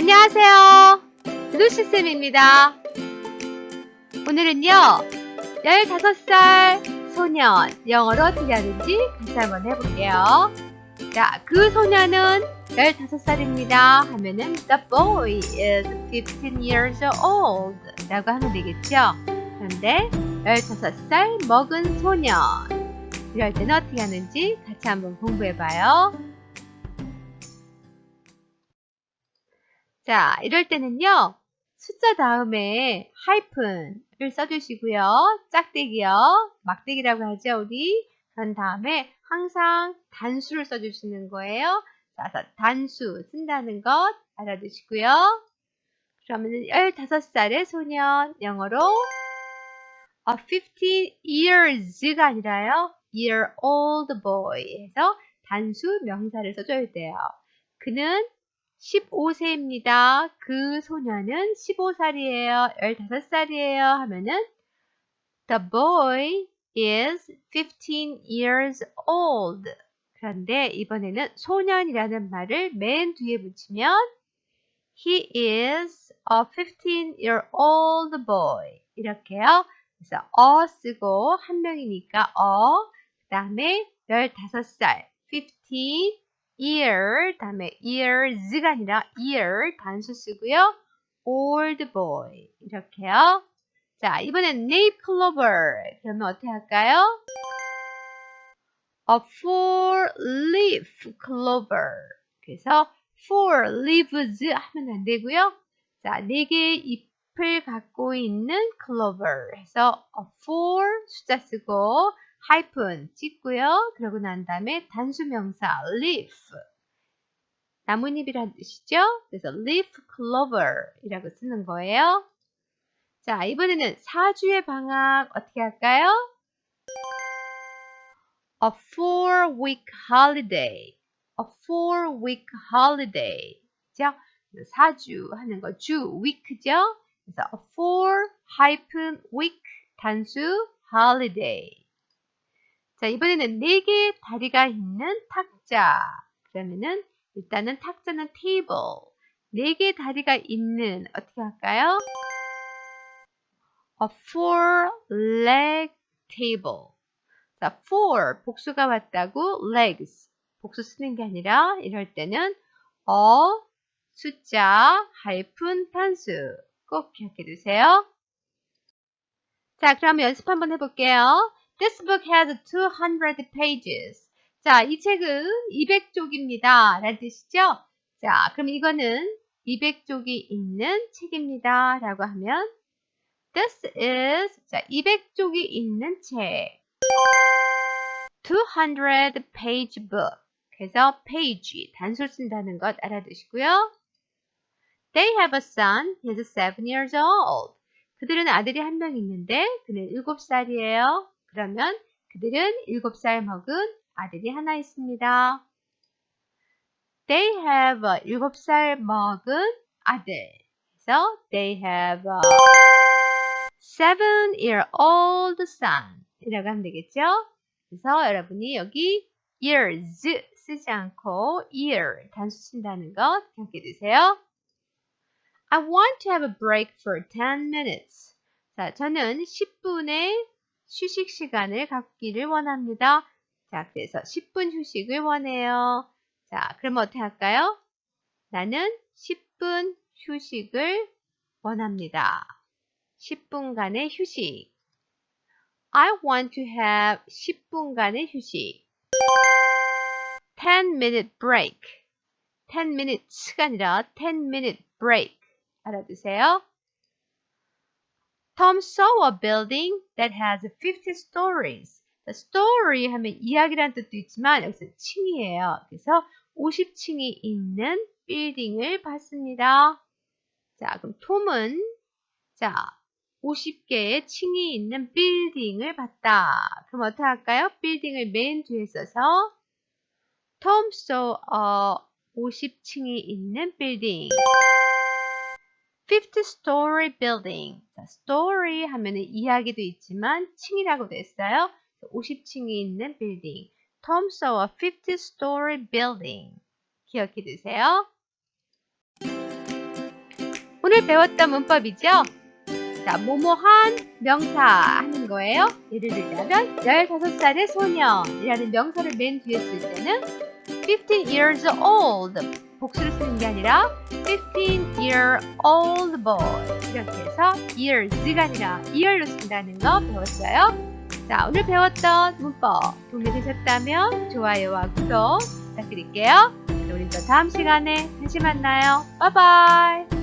안녕하세요. 루시쌤입니다. 오늘은요, 15살 소년, 영어로 어떻게 하는지 같이 한번 해볼게요. 자, 그 소년은 15살입니다. 하면은, the boy is 15 years old. 라고 하면 되겠죠? 그런데, 15살 먹은 소년. 이럴 때는 어떻게 하는지 같이 한번 공부해봐요. 자, 이럴 때는요, 숫자 다음에 하이픈을 써주시고요. 짝대기요. 막대기라고 하죠, 우리. 그런 다음에 항상 단수를 써주시는 거예요. 자, 단수 쓴다는 것 알아두시고요. 그러면 15살의 소년, 영어로 a 15 years가 아니라요. year old boy 해서 단수 명사를 써줘야 돼요. 그는 15세입니다. 그 소녀는 15살이에요. 15살이에요. 하면은 The boy is 15 years old. 그런데 이번에는 소년이라는 말을 맨 뒤에 붙이면 He is a 15 year old boy. 이렇게요. 그래서 어 쓰고 한 명이니까 어. 그 다음에 15살 15 year 다음에 years가 아니라 year 단수 쓰고요. old boy 이렇게요. 자 이번엔 nape clover 그러면 어떻게 할까요? a four leaf clover 그래서 four leaves 하면 안 되고요. 자, 네 개의 잎을 갖고 있는 clover 해서 a four 숫자 쓰고 하이픈 찍고요. 그러고 난 다음에 단수명사 leaf 나뭇잎이라는 뜻이죠. 그래서 leaf clover 이라고 쓰는 거예요. 자, 이번에는 4주의 방학 어떻게 할까요? A four week holiday. A four week holiday. 죠? 4주 하는 거 주, week죠? 그래서 a four hyphen week 단수 holiday. 자, 이번에는 4개의 다리가 있는 탁자. 그러면은 일단은 탁자는 table. 4개의 다리가 있는 어떻게 할까요? A four leg table. 자, four 복수가 왔다고 legs 복수 쓰는 게 아니라 이럴 때는 어 숫자 하이픈 단수 꼭 기억해 두세요. 자, 그럼 연습 한번 해볼게요. This book has 200 pages. 자, 이 책은 200쪽입니다. 라는 뜻이죠? 자, 그럼 이거는 200쪽이 있는 책입니다. 라고 하면 This is 자, 200쪽이 있는 책. 200 page book. 그래서 page 단수 쓴다는 것 알아두시고요. They have a son. He's seven years old. 그들은 아들이 한 명 있는데 그는 7살이에요. 그러면 그들은 7살 먹은 아들이 하나 있습니다. They have a 7살 먹은 아들. 그래서 they have a seven year old son. 이라고 하면 되겠죠? 그래서 여러분이 여기 years 쓰지 않고 year 단수 쓴다는 것 기억해 두세요. I want to have a break for 10 minutes. 자, 저는 10분의 휴식 시간을 갖기를 원합니다. 자, 그래서 10분 휴식을 원해요. 자, 그럼 어떻게 할까요? 나는 10분 휴식을 원합니다. 10분간의 휴식. I want to have 10분간의 휴식. 10 minute break. 10 minutes가 아니라 10 minute break. 알아두세요. Tom saw a building that has 50 stories. story 하면 이야기라는 뜻도 있지만 여기서 층이에요. 그래서 50층이 있는 빌딩을 봤습니다. 자, 그럼 톰은 자 50개의 층이 있는 빌딩을 봤다. 그럼 어떻게 할까요? 빌딩을 맨 뒤에 써서 Tom saw a 50층이 있는 빌딩. 50 story building. 자, story 하면은 이야기도 있지만 층이라고도 했어요. 50층이 있는 빌딩. Tom saw a 50 story building. 기억해 두세요. 오늘 배웠던 문법이죠? 자, 뭐뭐한 명사 하는 거예요. 예를 들자면 15살의 소년이라는 명사를 맨 뒤에 쓸 때는 15 years old 복수를 쓰는 게 아니라 15 year old boy 이렇게 해서 years가 아니라 year로 쓴다는 거 배웠어요. 자, 오늘 배웠던 문법 도움이 되셨다면 좋아요와 구독 부탁드릴게요. 우리 또 다음 시간에 다시 만나요. 바이바이.